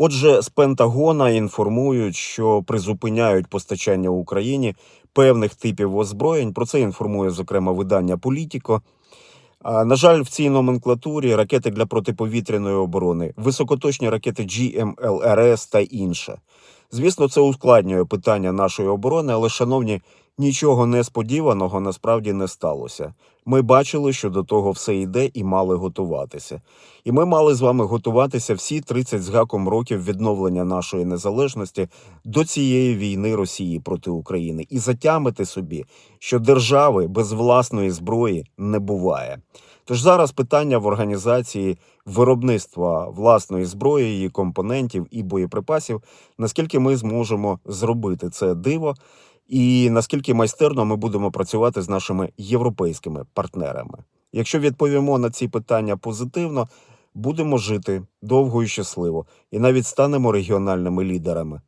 Отже, з Пентагона інформують, що призупиняють постачання Україні певних типів озброєнь. Про це інформує зокрема видання Політіко. На жаль, в цій номенклатурі ракети для протиповітряної оборони, високоточні ракети GMLRS та інше. Звісно, це ускладнює питання нашої оборони, але, шановні, нічого несподіваного насправді не сталося. Ми бачили, що до того все йде і мали готуватися. І ми мали з вами готуватися всі 30 з гаком років відновлення нашої незалежності до цієї війни Росії проти України і затямити собі, що держави без власної зброї не буває. Тож зараз питання в організації виробництва власної зброї, її компонентів і боєприпасів, наскільки ми зможемо зробити це диво, і наскільки майстерно ми будемо працювати з нашими європейськими партнерами. Якщо відповімо на ці питання позитивно, будемо жити довго і щасливо, і навіть станемо регіональними лідерами.